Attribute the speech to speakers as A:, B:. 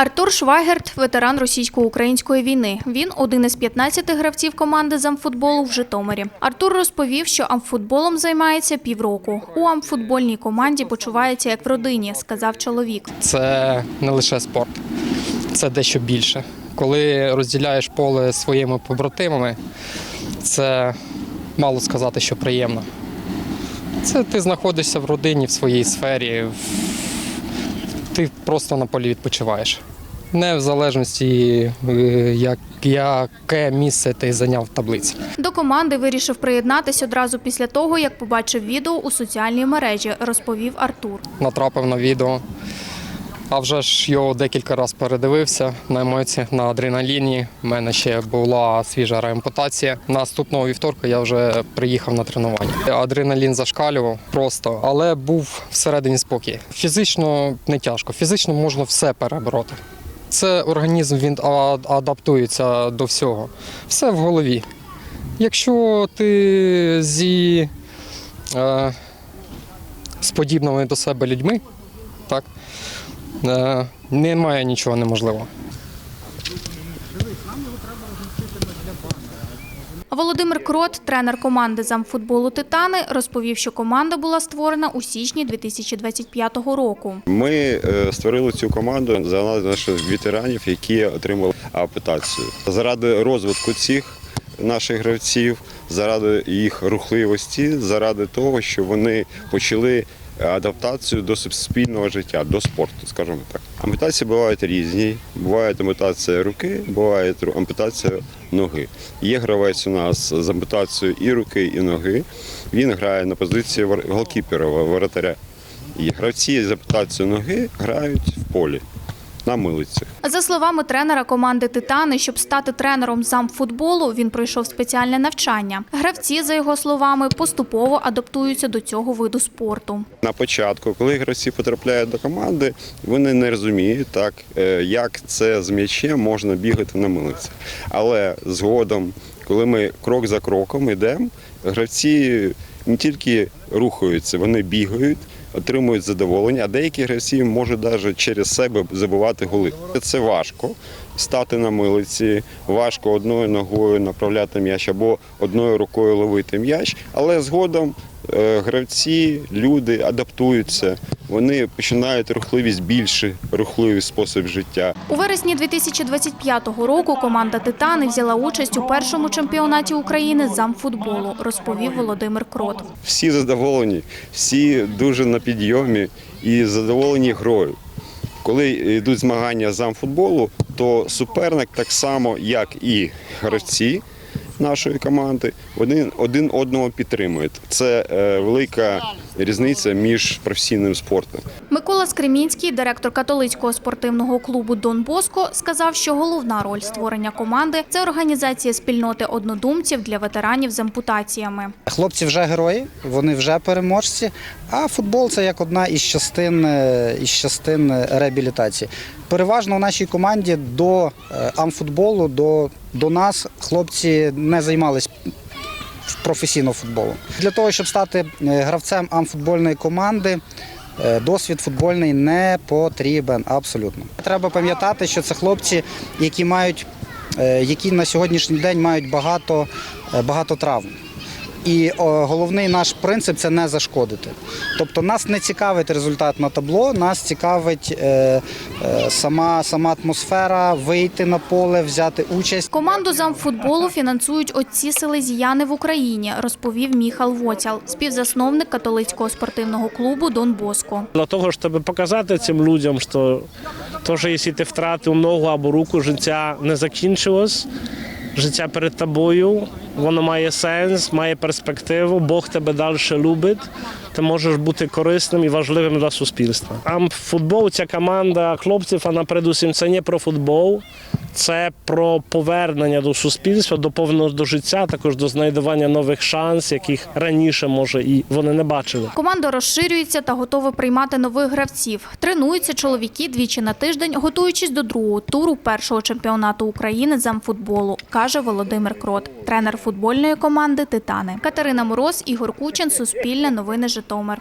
A: Артур Швайгерт – ветеран російсько-української війни. Він один із 15 гравців команди з амфутболу в Житомирі. Артур розповів, що амфутболом займається півроку. У амфутбольній команді почувається як в родині, сказав чоловік.
B: це не лише спорт, це дещо більше. Коли розділяєш поле своїми побратимами, це мало сказати, що приємно. Це ти знаходишся в родині, в своїй сфері, ти просто на полі відпочиваєш. Не в залежності, е, як, яке місце ти зайняв в таблиці.
A: До команди вирішив приєднатись одразу після того, як побачив відео у соціальній мережі, розповів Артур.
B: натрапив на відео. А вже ж його декілька разів передивився на емоціях, на адреналіні. У мене ще була свіжа реампутація. Наступного вівторка я вже приїхав на тренування. Адреналін зашкалював просто, але був всередині спокій. Фізично не тяжко, фізично можна все перебороти. Це організм він адаптується до всього. Все в голові. Якщо ти зі е, з подібними до себе людьми, так, е, немає нічого неможливого.
A: Володимир Крот, тренер команди з амфутболу Титани, розповів, що команда була створена у січні 2025 року.
C: Ми е, створили цю команду за наших ветеранів, які отримали апетацію. Заради розвитку цих наших гравців, заради їх рухливості, заради того, що вони почали адаптацію до суспільного життя, до спорту, скажімо так. Ампутації бувають різні. Буває ампутація руки, буває ампутація ноги. Є гравець у нас з ампутацією і руки, і ноги. Він грає на позиції голкіпера, воротаря. І гравці з ампутацією ноги грають в полі на милицях.
A: За словами тренера команди Титани, щоб стати тренером з амфутболу, він пройшов спеціальне навчання. Гравці, за його словами, поступово адаптуються до цього виду спорту.
C: На початку, коли гравці потрапляють до команди, вони не розуміють так, е, як це з м'ячем можна бігати на милицях. Але згодом, коли ми крок за кроком йдемо, гравці не тільки рухаються, вони бігають. Отримують задоволення, а деякі гравці можуть навіть через себе забивати голи. Це важко стати на милиці, важко одною ногою направляти м'яч або одною рукою ловити м'яч, але згодом гравці, люди адаптуються, вони починають рухливість більше, рухливий спосіб життя.
A: У вересні 2025 року команда Титани взяла участь у першому чемпіонаті України з амфутболу, розповів Володимир Крот.
C: Всі задоволені, всі дуже на підйомі і задоволені грою. Коли йдуть змагання з амфутболу, то суперник так само, як і гравці нашої команди, один, один одного підтримують. Це е, велика різниця між професійним спортом.
A: Микола Скремінський, директор католицького спортивного клубу Дон Боско, сказав, що головна роль створення команди це організація спільноти однодумців для ветеранів з ампутаціями.
D: Хлопці вже герої, вони вже переможці. А футбол це як одна із частин, е, із частин реабілітації. Переважно в нашій команді до е, амфутболу, до, до нас хлопці не займались професійно футболом. Для того, щоб стати е, гравцем амфутбольної команди. е, Досвід футбольний не потрібен абсолютно. Треба пам'ятати, що це хлопці, які мають, е, які на сьогоднішній день мають багато, багато травм. І головний наш принцип це не зашкодити. Тобто нас не цікавить результат на табло, нас цікавить е, е, сама, сама атмосфера, вийти на поле, взяти участь.
A: Команду з амфутболу фінансують отці селезіяни в Україні, розповів Міхал Воцял, співзасновник католицького спортивного клубу Дон Боско.
E: Для того, щоб показати цим людям, що то, що якщо ти втратив ногу або руку, життя не закінчилось, життя перед тобою, воно має сенс, має перспективу, Бог тебе далі любить. Ти можеш бути корисним і важливим для суспільства. Там футбол, ця команда хлопців, вона передусім це не про футбол, це про повернення до суспільства, до повного до життя, також до знайдування нових шансів, яких раніше може і вони не бачили.
A: Команда розширюється та готова приймати нових гравців. Тренуються чоловіки двічі на тиждень, готуючись до другого туру першого чемпіонату України з амфутболу, каже Володимир Крот, тренер футбольної команди Титани. Катерина Мороз, Ігор Кучин, Суспільне новини Житомир.